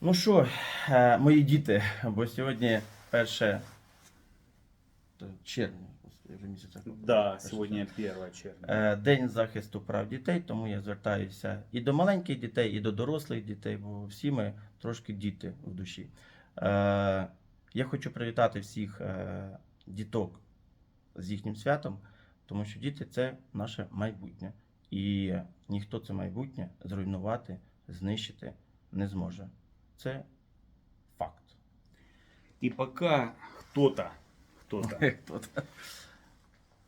Ну що, е, мої діти, бо сьогодні перше червня. Да, сегодня 1 червня. Е, День захисту прав дітей, тому я звертаюся і до маленьких дітей, і до дорослих дітей, бо всі ми трошки діти в душі. Е, Я хочу привітати всіх діток з їхнім святом, тому що діти це наше майбутнє. І ніхто це майбутнє зруйнувати, знищити не зможе. Це факт. И пока кто-то, кто-то, Хто-то.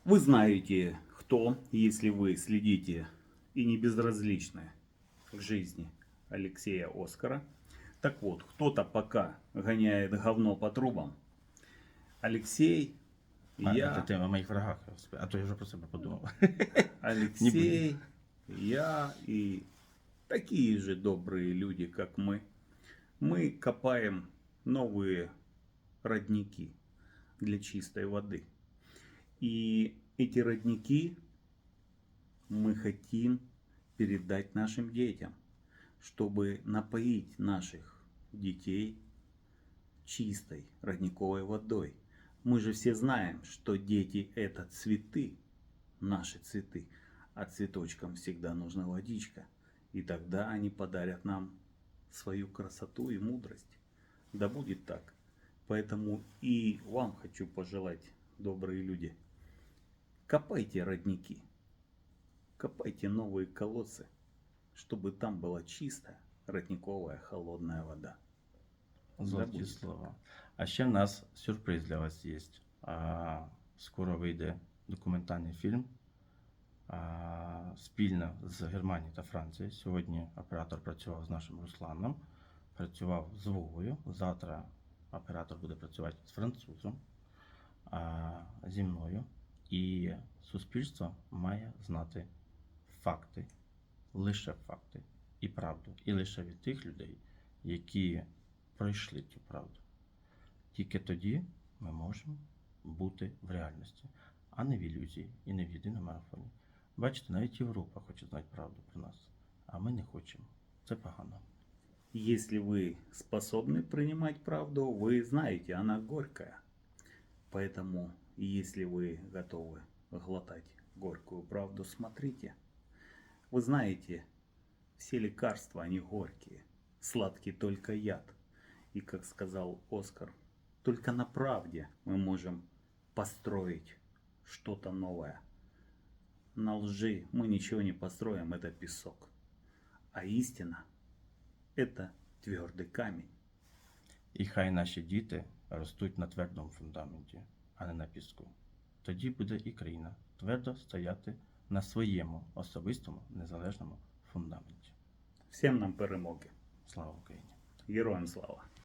вы знаете, кто, если вы следите и не безразличны к жизни Алексея Оскара. Так вот, кто-то пока гоняет говно по трубам. Алексей, А, я, Це ти о врагах, господи. а то я вже про себе подумав. Алексей, я и такие же добрые люди, как мы, мы копаем новые родники для чистой воды. И эти родники мы хотим передать нашим детям, чтобы напоить наших детей чистой родниковой водой. Мы же все знаем, что дети это цветы, наши цветы, а цветочкам всегда нужна водичка. И тогда они подарят нам свою красоту и мудрость. Да будет так. Поэтому и вам хочу пожелать, добрые люди, копайте родники, копайте новые колодцы, чтобы там была чистая родниковая холодная вода. Золоті Забудь. слова. А ще в нас сюрприз для вас є. А, скоро вийде документальний фільм а, Спільно з Германією та Францією. Сьогодні оператор працював з нашим Русланом, працював з Вовою. Завтра оператор буде працювати з французом, зі мною. І суспільство має знати факти, лише факти і правду. І лише від тих людей, які пройшли цю правду. Тільки тоді ми можемо бути в реальності, а не в ілюзії і не в єдиному марафоні. Бачите, навіть Європа хоче знати правду про нас, а ми не хочемо. Це погано. Если вы способны принимать правду, вы знаете, она горькая. Поэтому, если вы готовы глотать горькую правду, смотрите. Вы знаете, все лекарства, они горькие. Сладкий только яд. И, как сказал Оскар, только на правде мы можем построить что-то новое. На лжи мы ничего не построим, это песок. А истина это твердый камень. І хай наші діти ростуть на твердому фундаменті, а не на піску. Тоді буде і країна твердо стояти на своєму особистому незалежному фундаменті. Всем нам перемоги. Слава Україні! Героям слава!